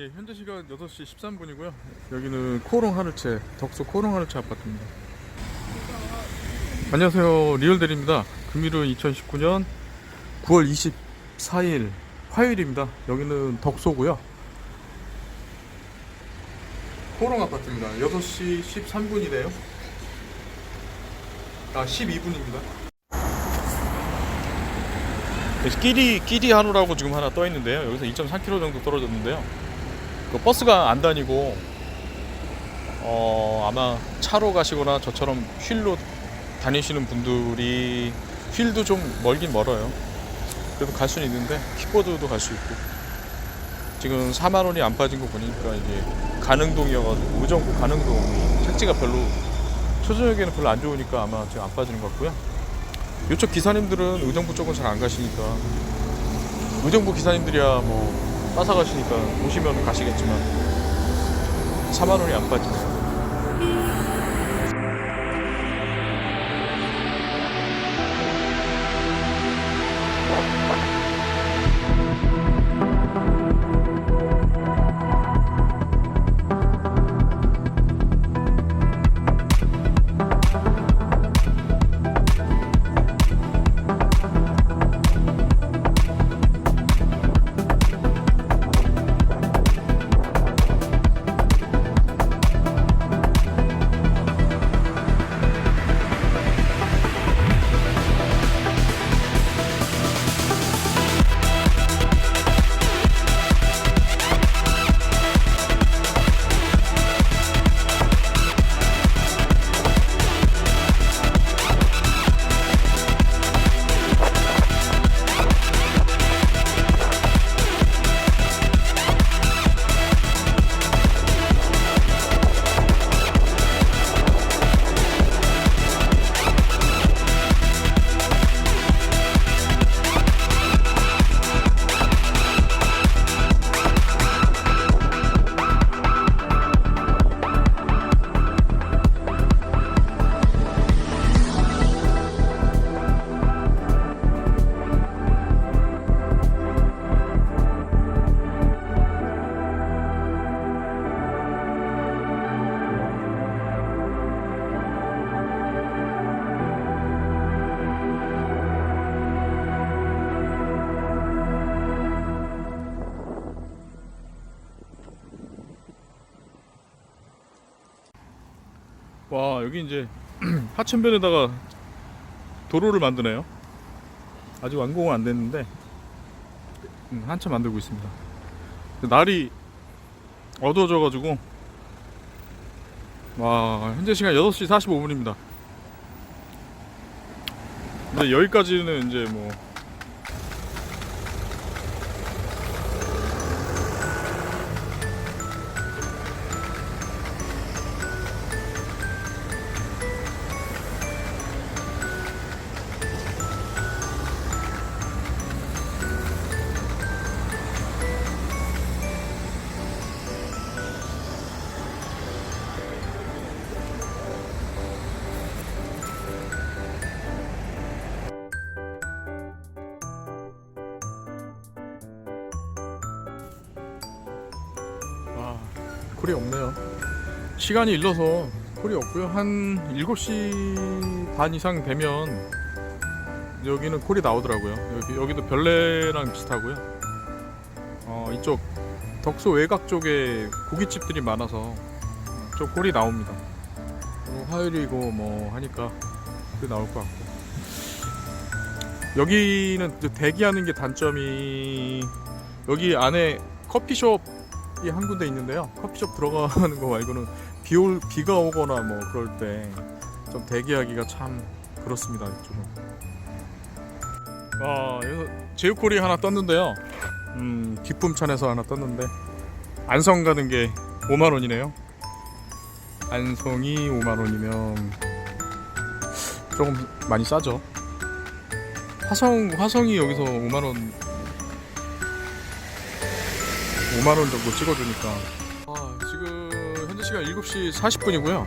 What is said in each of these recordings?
예, 현재 시간 6시 13분이고요. 여기는 코롱 하늘채, 덕소 코롱 하늘채 아파트입니다. 안녕하세요. 리얼델입니다. 금일은 2019년 9월 24일 화요일입니다. 여기는 덕소고요. 코롱 아파트입니다. 6시 13분이네요. 아, 12분입니다. 그래서 끼리 끼리 한우라고 지금 하나 떠 있는데요. 여기서 2.3km 정도 떨어졌는데요. 그 버스가 안 다니고 어 아마 차로 가시거나 저처럼 휠로 다니시는 분들이 휠도 좀 멀긴 멀어요. 그래도 갈 수는 있는데 킥보드도 갈 수 있고 지금 4만 원이 안 빠진 거 보니까 이게 가능동이어가지고 우정구 가능동이 택지가 별로 초저녁에는 별로 안 좋으니까 아마 지금 안 빠지는 것 같고요. 이쪽 기사님들은 의정부 쪽은 잘 안 가시니까 의정부 기사님들이야 뭐 빠사 가시니까 오시면 가시겠지만 4만 원이 안 빠지네요. 와 여기 이제 하천변에다가 도로를 만드네요. 아직 완공은 안 됐는데 음, 한참 만들고 있습니다. 날이 어두워져 가지고 와 현재 시간 6시 45분입니다. 근데 여기까지는 이제 뭐 콜이 없네요. 시간이 일러서 콜이 없고요. 한 7시 반 이상 되면 여기는 콜이 나오더라고요. 여기, 여기도 별내랑 비슷하고요. 어, 이쪽 덕소 외곽 쪽에 고깃집들이 많아서 좀 콜이 나옵니다. 어, 화요일이고 뭐 하니까 그 나올 것 같고. 여기는 대기하는 게 단점이 여기 안에 커피숍 이 한 군데 있는데요. 커피숍 들어가는 거 말고는 비 올, 비가 오거나 뭐 그럴 때 좀 대기하기가 참 그렇습니다. 이쪽은. 와, 여기서 제육콜이 하나 떴는데요. 음, 기품찬에서 하나 떴는데 안성 가는 게 5만 원이네요. 안성이 5만 원이면 조금 많이 싸죠. 화성 화성이 여기서 5만 원 5만 원 정도 찍어주니까. 아, 지금 현재 시간 7시 40분이고요.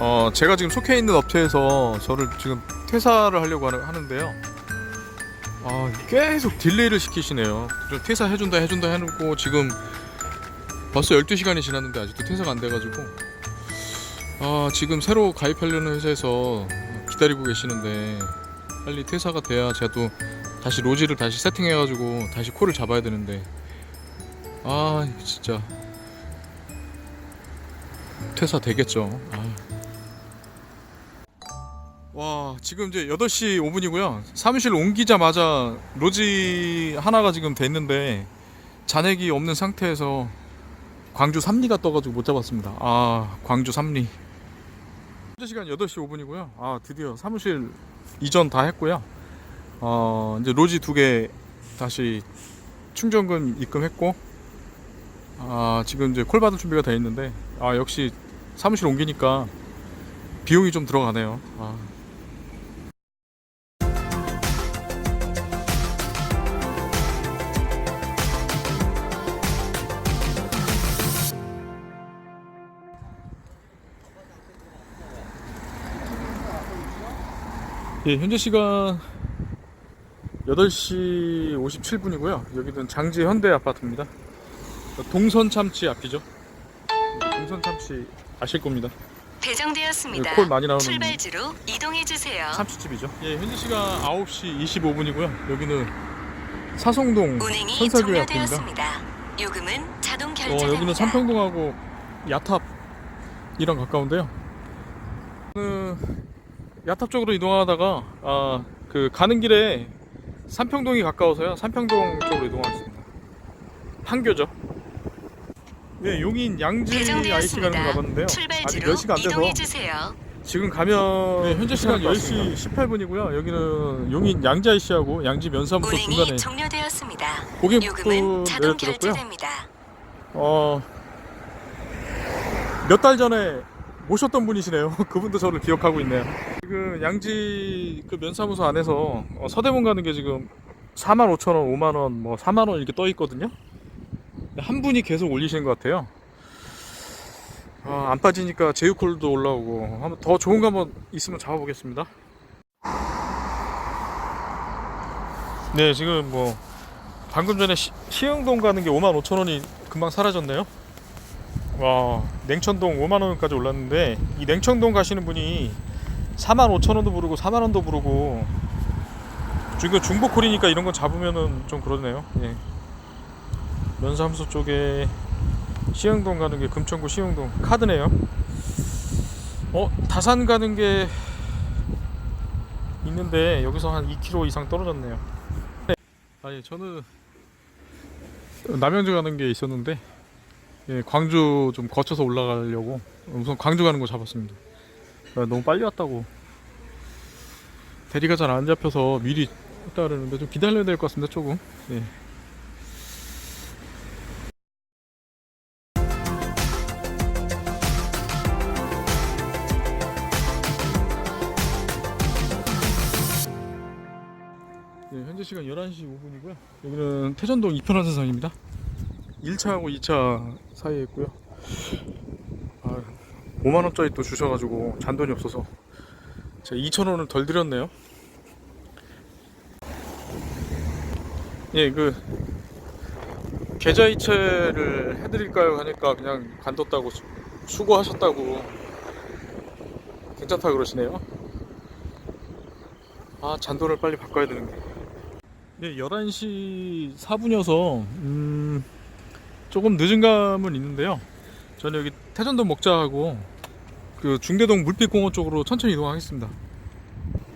어, 제가 지금 속해 있는 업체에서 저를 지금 퇴사를 하려고 하는, 하는 데요. 아 계속 딜레이를 시키시네요. 좀 퇴사 해준다 해준다 해놓고 지금 벌써 12시간이 지났는데 아직도 퇴사가 안 돼가지고 아 지금 새로 가입하려는 회사에서 기다리고 계시는데 빨리 퇴사가 돼야 제가 또 다시 로지를 다시 세팅해가지고 다시 콜을 잡아야 되는데. 아 진짜. 퇴사 되겠죠. 아. 와 지금 이제 8시 5분이고요. 사무실 옮기자마자 로지 하나가 지금 됐는데 잔액이 없는 상태에서 광주 삼리가 떠가지고 못 잡았습니다. 아 광주 삼리. 현재 시간 8시 5분이고요. 아 드디어 사무실 이전 다 했고요 어 이제 로지 두 개 다시 충전금 입금했고 아 지금 이제 콜 받을 준비가 돼 있는데 아 역시 사무실 옮기니까 비용이 좀 들어가네요 아. 예, 현재 시간 8시 57분이고요. 여기는 장지 현대 아파트입니다. 동선 참치 앞이죠. 예, 동선 참치 아실 겁니다. 배정되었습니다. 예, 콜 많이 나오는 출발지로 이동해 주세요. 참치집이죠. 예, 현재 시간 9시 25분이고요. 여기는 사성동 선사교회 앞입니다. 요금은 자동 어, 결제됩니다. 여기는 삼평동하고 야탑이랑 가까운데요. 그 야탑 쪽으로 이동하다가 아, 그 가는 길에 삼평동이 가까워서요. 삼평동 쪽으로 이동하겠습니다. 판교죠. 네, 용인 양지 IC 가는 거. 가봤는데요. 아직 출발지로 10시가 안 돼서 이동해 주세요. 지금 가면 네, 현재 시간 10시 18분이고요. 여기는 용인 양지 IC하고 양지 면사무소 중간에 종료되었습니다. 고객부 요금은 자동 내려드렸고요. 결제됩니다. 어, 몇 달 전에 모셨던 분이시네요. 그분도 저를 기억하고 있네요. 지금 양지 그 면사무소 안에서 어, 서대문 가는 게 지금 4만 5천 원, 5만 원, 뭐 4만 원 이렇게 떠 있거든요. 한 분이 계속 올리시는 것 같아요. 어, 안 빠지니까 제휴콜도 올라오고 한번 더 좋은 거 한번 있으면 잡아보겠습니다. 네, 지금 뭐 방금 전에 시, 시흥동 가는 게 5만 5천 원이 금방 사라졌네요. 와, 냉천동 5만 원까지 올랐는데 이 냉천동 가시는 분이 4만 5천 원도 부르고 4만 원도 부르고 지금 중복콜이니까 이런 거 잡으면은 좀 그러네요. 예. 면사무소 쪽에 시흥동 가는 게 금천구 시흥동 카드네요. 어, 다산 가는 게 있는데 여기서 한 2km 이상 떨어졌네요. 아니 저는 남양주 가는 게 있었는데 예, 광주 좀 거쳐서 올라가려고 우선 광주 가는 거 잡았습니다. 아, 너무 빨리 왔다고 대리가 잘 안 잡혀서 미리 그러는데 좀 기다려야 될 것 같습니다 조금. 예. 네, 현재 시간 11시 5분이고요. 여기는 태전동 이편한 세상입니다. 1차하고 2차 사이에 있고요. 아, 5만 원짜리 또 주셔가지고 잔돈이 없어서 제가 2천 원을 덜 드렸네요. 예, 그 계좌 이체를 해드릴까요 하니까 그냥 간뒀다고 수- 수고하셨다고 괜찮다 그러시네요. 아 잔돈을 빨리 바꿔야 되는데. 네, 11시 4분이어서 음, 조금 늦은 감은 있는데요. 저는 여기 태전동 먹자 하고 그 중대동 물빛공원 쪽으로 천천히 이동하겠습니다.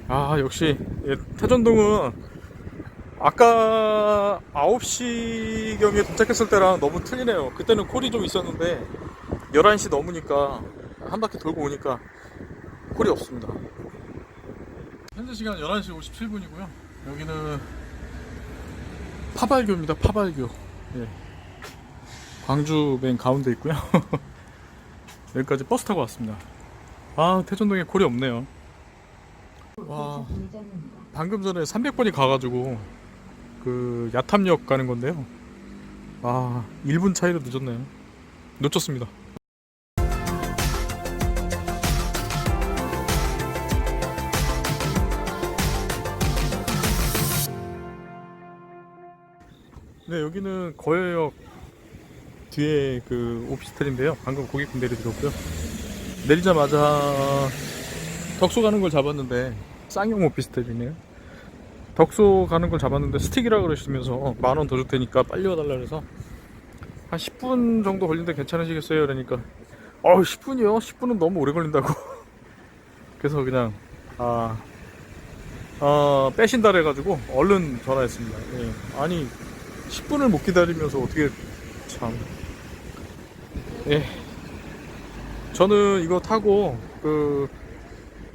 아 역시 예, 태전동은 아까 9시 경에 도착했을 때랑 너무 틀리네요. 그때는 콜이 좀 있었는데 11시 넘으니까 한 바퀴 돌고 오니까 콜이 없습니다. 현재 시간 11시 57분이고요. 여기는 파발교입니다. 파발교. 예. 광주 맨 가운데 있고요. 여기까지 버스 타고 왔습니다. 아 태전동에 콜이 없네요. 와 방금 전에 300번이 가가지고 그 야탐역 가는 건데요. 아 1분 차이로 늦었네요. 놓쳤습니다. 네, 여기는 거여역 뒤에 그 오피스텔인데요. 방금 고객분 내려드렸고요. 내리자마자 덕소 가는 걸 잡았는데 쌍용 오피스텔이네요. 덕소 가는 걸 잡았는데 스틱이라 그러시면서 만 원 더 줄 테니까 빨리 와달라 그래서 한 10분 정도 걸리는데 괜찮으시겠어요? 그러니까 어 10분이요? 10분은 너무 오래 걸린다고 그래서 그냥 아, 아 빼신다 그래가지고 얼른 전화했습니다 예. 아니 10분을 못 기다리면서 어떻게 참 예. 저는 이거 타고 그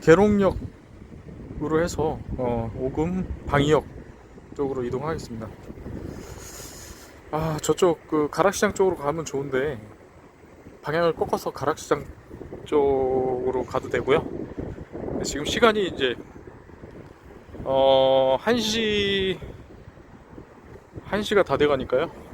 계룡역으로 해서 어, 오금 방이역 쪽으로 이동하겠습니다. 아 저쪽 그 가락시장 쪽으로 가면 좋은데 방향을 꺾어서 가락시장 쪽으로 가도 되고요. 지금 시간이 이제 어 1시 1시가 다 돼가니까요.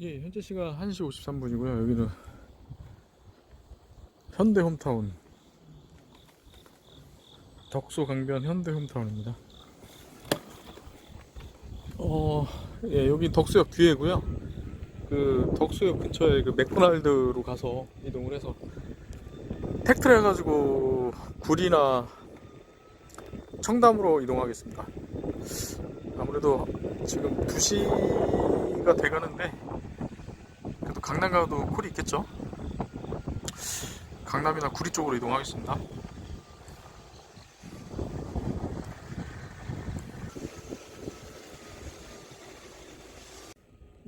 예, 현재 시간 1시 53분이고요. 여기는 현대 홈타운 덕소 강변 현대 홈타운입니다. 어, 예, 여기 덕수역 뒤에고요. 그 덕수역 근처에 그 맥도날드로 가서 이동을 해서 택트를 해가지고 구리나 청담으로 이동하겠습니다. 아무래도 지금 2시가 돼가는데 강남 가도 콜이 있겠죠? 강남이나 구리 쪽으로 이동하겠습니다.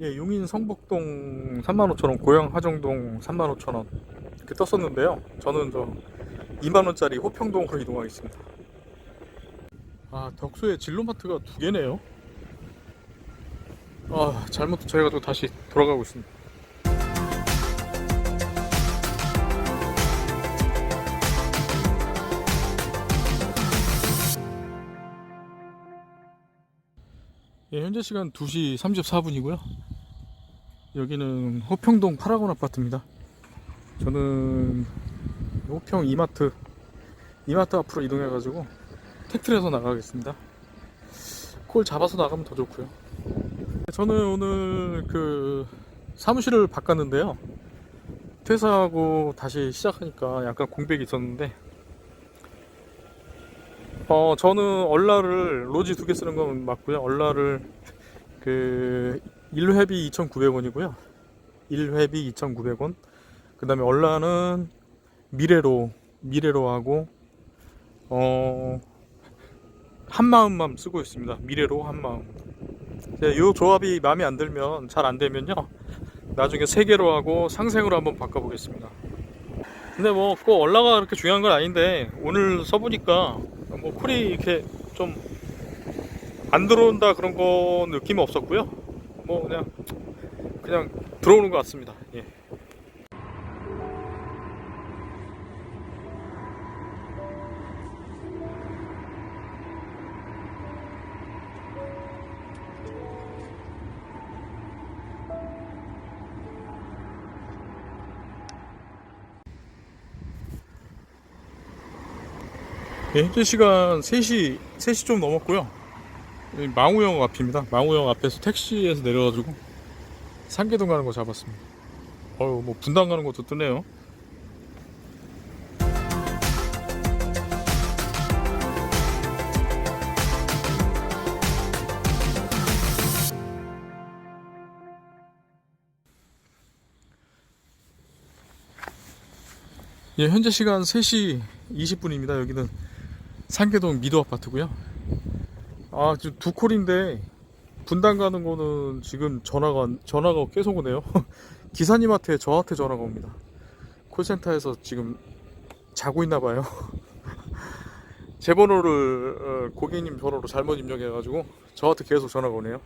예, 용인 성북동 35,000원, 고양 화정동 35,000원 이렇게 떴었는데요. 저는 저 2만원짜리 호평동으로 이동하겠습니다. 아, 덕수에 진로마트가 두 개네요. 아, 잘못 저희가 다시 돌아가고 있습니다. 예, 현재 시간 2시 34분이고요. 여기는 호평동 파라곤 아파트입니다. 저는 호평 이마트 이마트 앞으로 이동해 가지고 택트를 해서 나가겠습니다. 콜 잡아서 나가면 더 좋고요. 저는 오늘 그 사무실을 바꿨는데요. 퇴사하고 다시 시작하니까 약간 공백이 있었는데 어 저는 얼라를 로지 두 개 쓰는 건 맞고요. 얼라를 그 1회비 2,900원이고요. 1회비 2,900원. 그다음에 얼라는 미래로 미래로 하고 어 한마음만 쓰고 있습니다. 미래로 한마음. 이 조합이 마음에 안 들면 잘 안 되면요. 나중에 세 개로 하고 상생으로 한번 바꿔 보겠습니다. 근데 뭐 꼭 얼라가 그렇게 중요한 건 아닌데 오늘 써 보니까 뭐 쿨이 이렇게 좀 안 들어온다 그런 거 느낌은 없었고요. 뭐 그냥 그냥 들어오는 것 같습니다. 예. 예, 현재 시간 3시, 3시 좀 넘었고요. 망우역 앞입니다. 망우역 앞에서 택시에서 내려가지고 상계동 가는 거 잡았습니다. 어유 뭐 분당 가는 것도 뜨네요. 예, 현재 시간 3시 20분입니다. 여기는 상계동 미도 아파트고요. 아, 지금 두 콜인데 분당 가는 거는 지금 전화가 전화가 계속 오네요. 기사님한테 저한테 전화가 옵니다. 콜센터에서 지금 자고 있나 봐요. 제 번호를 어, 고객님 번호로 잘못 입력해가지고 저한테 계속 전화가 오네요.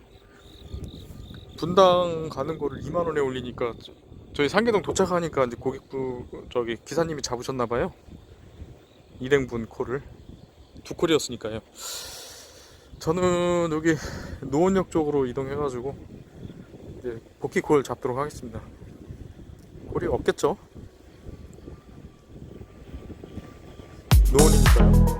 분당 가는 거를 2만 원에 올리니까 저희 상계동 도착하니까 이제 고객부 저기 기사님이 잡으셨나 봐요. 일행분 콜을 두 콜이었으니까요. 저는 여기 노원역 쪽으로 이동해가지고 이제 복귀골 잡도록 하겠습니다. 골이 없겠죠? 노원이니까요.